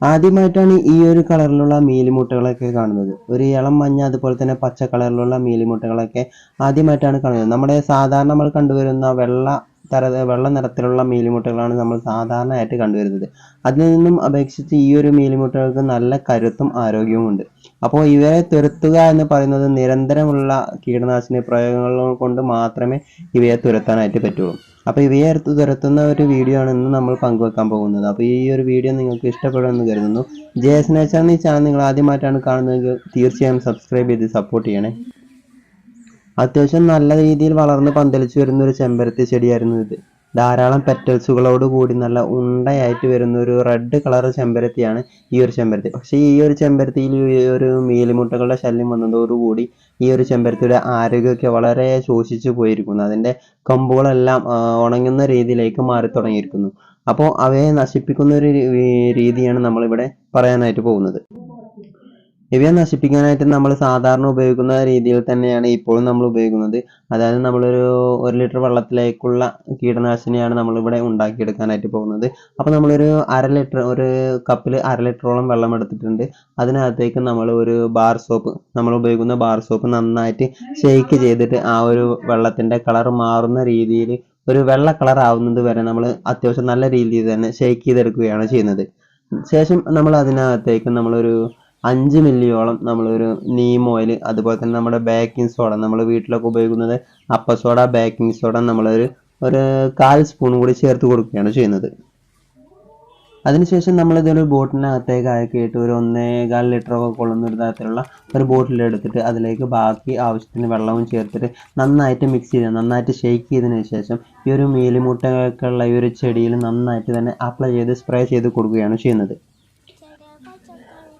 ആദ്യമായിട്ടാണ് ഈ ഒരു കളറിലുള്ള മീലിമുട്ടകളൊക്കെ കാണുന്നത്. ഒരു ഇളം മഞ്ഞ അതുപോലെ തന്നെ പച്ച കളറിലുള്ള മീലിമുട്ടകളൊക്കെ ആദ്യമായിട്ടാണ് കാണുന്നത്. നമ്മുടെ സാധാരണ നമ്മൾ കണ്ടുവരുന്ന വെള്ള തര വെള്ള നിറത്തിലുള്ള മീലിമുട്ടകളാണ് നമ്മൾ സാധാരണയായിട്ട് കണ്ടുവരുന്നത്. അതിൽ നിന്നും അപേക്ഷിച്ച് ഈ ഒരു മീലിമുട്ടകൾക്ക് നല്ല കരുത്തും ആരോഗ്യവും ഉണ്ട് അപ്പോൾ ഇവയെ തുരത്തുക എന്ന് പറയുന്നത് നിരന്തരമുള്ള കീടനാശിനി പ്രയോഗങ്ങൾ കൊണ്ട് മാത്രമേ ഇവയെ തുരത്താനായിട്ട് പറ്റുള്ളൂ. അപ്പോൾ ഇവയെ തുരത്തുന്ന ഒരു വീഡിയോ ആണ് ഇന്ന് നമ്മൾ പങ്കുവെക്കാൻ പോകുന്നത്. അപ്പോൾ ഈ ഒരു വീഡിയോ നിങ്ങൾക്ക് ഇഷ്ടപ്പെടുമെന്ന് കരുതുന്നു. ജയസ് നേച്ചർ ഈ ചാനൽ നിങ്ങൾ ആദ്യമായിട്ടാണ് കാണുന്നതെങ്കിൽ തീർച്ചയായും സബ്സ്ക്രൈബ് ചെയ്ത് സപ്പോർട്ട് ചെയ്യണേ. അത്യാവശ്യം നല്ല രീതിയിൽ വളർന്ന് പന്തലിച്ചു വരുന്ന ഒരു ചെമ്പരത്തി ചെടിയായിരുന്നു ഇത്. ധാരാളം പെറ്റൽസുകളോട് കൂടി നല്ല ഉണ്ടയായിട്ട് വരുന്ന ഒരു റെഡ് കളർ ചെമ്പരത്തിയാണ് ഈ ഒരു ചെമ്പരത്തി. പക്ഷേ ഈ ഒരു ചെമ്പരത്തിയിൽ ഈ ഒരു മീലിമുട്ടകളുടെ ശല്യം വന്നതോടുകൂടി ഈ ഒരു ചെമ്പരത്തിയുടെ ആരോഗ്യമൊക്കെ വളരെ ശോഷിച്ചു പോയിരിക്കുന്നു. അതിന്റെ കൊമ്പുകളെല്ലാം ഉണങ്ങുന്ന രീതിയിലേക്ക് മാറി തുടങ്ങിയിരിക്കുന്നു. അപ്പോൾ അവയെ നശിപ്പിക്കുന്ന ഒരു രീതിയാണ് നമ്മളിവിടെ പറയാനായിട്ട് പോകുന്നത്. ഇവയെ നശിപ്പിക്കാനായിട്ട് നമ്മൾ സാധാരണ ഉപയോഗിക്കുന്ന രീതിയിൽ തന്നെയാണ് ഇപ്പോഴും നമ്മൾ ഉപയോഗിക്കുന്നത്. അതായത് നമ്മളൊരു ഒരു ലിറ്റർ വെള്ളത്തിലേക്കുള്ള കീടനാശിനിയാണ് നമ്മളിവിടെ ഉണ്ടാക്കിയെടുക്കാനായിട്ട് പോകുന്നത്. അപ്പോൾ നമ്മളൊരു അര ലിറ്റർ ഒരു കപ്പിൽ അര ലിറ്ററോളം വെള്ളം എടുത്തിട്ടുണ്ട്. അതിനകത്തേക്ക് നമ്മൾ ഒരു ബാർ സോപ്പ് നമ്മൾ ഉപയോഗിക്കുന്ന ബാർ സോപ്പ് നന്നായിട്ട് ഷെയ്ക്ക് ചെയ്തിട്ട് ആ ഒരു വെള്ളത്തിന്റെ കളർ മാറുന്ന രീതിയിൽ ഒരു വെള്ള കളർ ആവുന്നത് വരെ നമ്മൾ അത്യാവശ്യം നല്ല രീതിയിൽ തന്നെ ഷെയ്ക്ക് ചെയ്തെടുക്കുകയാണ് ചെയ്യുന്നത്. ശേഷം നമ്മൾ അതിനകത്തേക്ക് നമ്മളൊരു അഞ്ച് മില്ലിയോളം നമ്മളൊരു നീം ഓയിൽ അതുപോലെ തന്നെ നമ്മുടെ ബേക്കിംഗ് സോഡ നമ്മൾ വീട്ടിലൊക്കെ ഉപയോഗിക്കുന്നത് അപ്പ സോഡ ബേക്കിംഗ് സോഡ നമ്മളൊരു ഒരു കാൽ സ്പൂൺ കൂടി ചേർത്ത് കൊടുക്കുകയാണ് ചെയ്യുന്നത്. അതിനുശേഷം നമ്മൾ ഇതൊരു ബോട്ടിനകത്തേക്ക് ആക്കിയിട്ട് ഒരു ഒന്നേകാൽ ലിറ്റർ ഒക്കെ കൊള്ളുന്ന ഒരു തരത്തിലുള്ള ഒരു ബോട്ടിൽ എടുത്തിട്ട് അതിലേക്ക് ബാക്കി ആവശ്യത്തിന് വെള്ളവും ചേർത്തിട്ട് നന്നായിട്ട് മിക്സ് ചെയ്ത് നന്നായിട്ട് ഷെയ്ക്ക് ചെയ്തതിന് ശേഷം ഈ ഒരു മീലിമുട്ടകൾക്കുള്ള ഈ ഒരു ചെടിയിൽ നന്നായിട്ട് തന്നെ അപ്ലൈ ചെയ്ത് സ്പ്രേ ചെയ്ത് കൊടുക്കുകയാണ് ചെയ്യുന്നത്.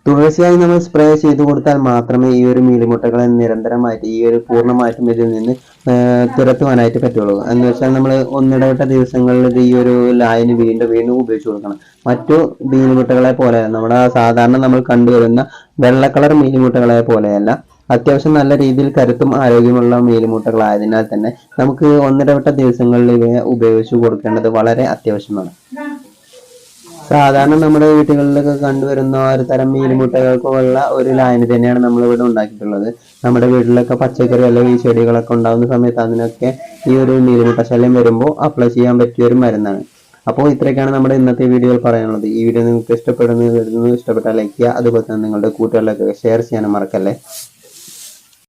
തുടർച്ചയായി നമ്മൾ സ്പ്രേ ചെയ്ത് കൊടുത്താൽ മാത്രമേ ഈ ഒരു മീലിമുട്ടകളെ നിരന്തരമായിട്ട് ഈ ഒരു പൂർണമായിട്ടും ഇതിൽ നിന്ന് തുരത്തുവാനായിട്ട് പറ്റുള്ളൂ. എന്ന് വെച്ചാൽ നമ്മൾ ഒന്നിടവിട്ട ദിവസങ്ങളിൽ ഈ ഒരു ലായനി വീണ്ടും വീണ്ടും ഉപയോഗിച്ച് കൊടുക്കണം. മറ്റു മീലിമുട്ടകളെ പോലെ നമ്മുടെ സാധാരണ നമ്മൾ കണ്ടുവരുന്ന വെള്ള കളർ മീലിമുട്ടകളെ പോലെയല്ല അത്യാവശ്യം നല്ല രീതിയിൽ കരുത്തും ആരോഗ്യമുള്ള മീലിമുട്ടകളായതിനാൽ തന്നെ നമുക്ക് ഒന്നിടവിട്ട ദിവസങ്ങളിൽ ഇവയെ ഉപയോഗിച്ച് കൊടുക്കേണ്ടത് വളരെ അത്യാവശ്യമാണ്. സാധാരണ നമ്മുടെ വീടുകളിലൊക്കെ കണ്ടുവരുന്ന ഒരു തരം മീൻമുട്ടകൾക്കുള്ള ഒരു ലായനി തന്നെയാണ് നമ്മൾ ഇവിടെ ഉണ്ടാക്കിയിട്ടുള്ളത്. നമ്മുടെ വീട്ടിലൊക്കെ പച്ചക്കറി അല്ലെങ്കിൽ ചെടികളൊക്കെ ഉണ്ടാകുന്ന സമയത്ത് അതിനൊക്കെ ഈ ഒരു മീൻമുട്ട ശല്യം വരുമ്പോൾ അപ്ലൈ ചെയ്യാൻ പറ്റിയ ഒരു മരുന്നാണ്. അപ്പോൾ ഇത്രയൊക്കെയാണ് നമ്മുടെ ഇന്നത്തെ വീഡിയോയിൽ പറയാനുള്ളത്. ഈ വീഡിയോ നിങ്ങൾക്ക് ഇഷ്ടപ്പെടുന്നു ഇഷ്ടപ്പെട്ടാൽ ലൈക്ക് ചെയ്യുക. അതുപോലെ തന്നെ നിങ്ങളുടെ കൂട്ടുകാരിലൊക്കെ ഷെയർ ചെയ്യാനും മറക്കല്ലേ.